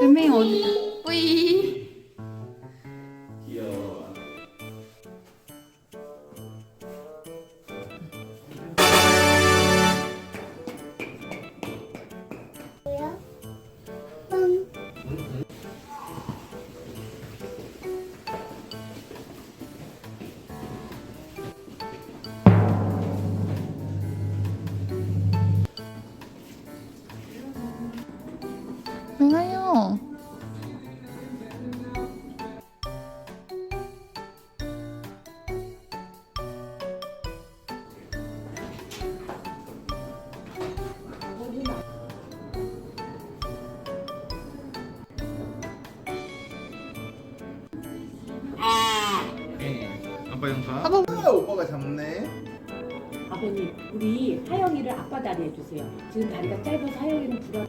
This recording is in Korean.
对面有。喂。 아빠 영상. 아빠. 아, 오빠가 잡네. 아버님, 우리 하영이를 아빠 다리 해주세요. 지금 다리가 짧아서 하영이는 불안.